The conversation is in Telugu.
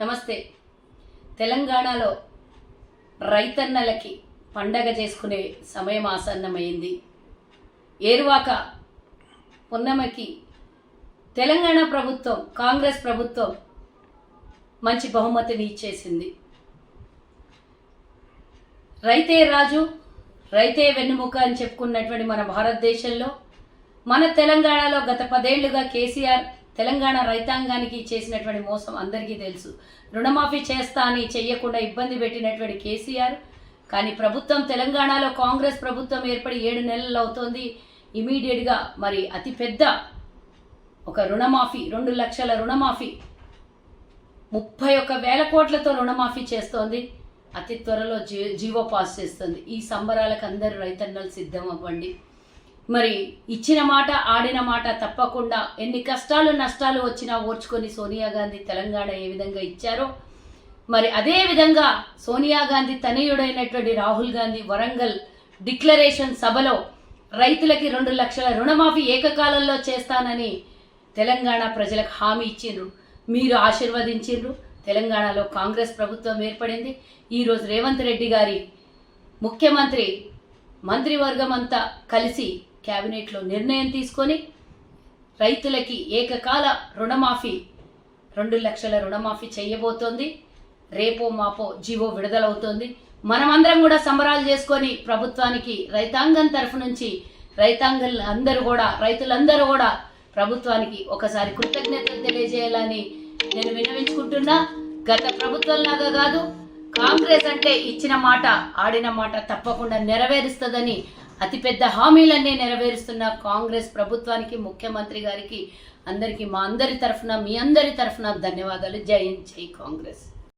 నమస్తే. తెలంగాణలో రైతన్నలకి పండగ చేసుకునే సమయం ఆసన్నమైంది. ఏరువాక పున్నమకి తెలంగాణ ప్రభుత్వం కాంగ్రెస్ ప్రభుత్వం మంచి బహుమతిని ఇచ్చేసింది. రైతే రాజు రైతే వెన్నుముక అని చెప్పుకున్నటువంటి మన భారతదేశంలో మన తెలంగాణలో గత పదేళ్ళుగా కేసీఆర్ తెలంగాణ రైతాంగానికి చేసినటువంటి మోసం అందరికీ తెలుసు. రుణమాఫీ చేస్తా అని చెయ్యకుండా ఇబ్బంది పెట్టినటువంటి కేసీఆర్. కానీ ప్రభుత్వం తెలంగాణలో కాంగ్రెస్ ప్రభుత్వం ఏర్పడి ఏడు నెలలు అవుతోంది. ఇమీడియట్గా మరి అతిపెద్ద ఒక రుణమాఫీ రెండు లక్షల రుణమాఫీ ముప్పై ఒక్క వేల కోట్లతో రుణమాఫీ చేస్తోంది. అతి త్వరలో జీ జీవో పాస్ చేస్తుంది. ఈ సంబరాలకు అందరు రైతన్నలు సిద్ధం అవ్వండి. మరి ఇచ్చిన మాట ఆడిన మాట తప్పకుండా ఎన్ని కష్టాలు నష్టాలు వచ్చినా ఓర్చుకొని సోనియా గాంధీ తెలంగాణ ఏ విధంగా ఇచ్చారో మరి అదే విధంగా సోనియా గాంధీ తనయుడైనటువంటి రాహుల్ గాంధీ వరంగల్ డిక్లరేషన్ సభలో రైతులకి రెండు లక్షల రుణమాఫీ ఏకకాలంలో చేస్తానని తెలంగాణ ప్రజలకు హామీ ఇచ్చిండ్రు. మీరు ఆశీర్వదించిండ్రు. తెలంగాణలో కాంగ్రెస్ ప్రభుత్వం ఏర్పడింది. ఈరోజు రేవంత్ రెడ్డి గారి ముఖ్యమంత్రి మంత్రివర్గం అంతా కలిసి కేబినెట్లో నిర్ణయం తీసుకొని రైతులకి ఏకకాల రుణమాఫీ రెండు లక్షల రుణమాఫీ చేయబోతోంది. రేపో మాపో జీవో విడుదలవుతోంది. మనమందరం కూడా సంబరాలు చేసుకొని ప్రభుత్వానికి రైతాంగం తరఫు నుంచి రైతాంగం అందరూ కూడా రైతులందరూ కూడా ప్రభుత్వానికి ఒకసారి కృతజ్ఞతలు తెలియజేయాలని నేను విన్నవించుకుంటున్నా. గత ప్రభుత్వం లాగా కాదు కాంగ్రెస్ అంటే ఇచ్చిన మాట ఆడిన మాట తప్పకుండా నెరవేరుస్తుందని అతిపెద్ద హామీలన్నీ నెరవేరుస్తున్న కాంగ్రెస్ ప్రభుత్వానికి ముఖ్యమంత్రి గారికి అందరికీ మా అందరి తరఫున మీ అందరి తరఫున ధన్యవాదాలు. జై జై కాంగ్రెస్.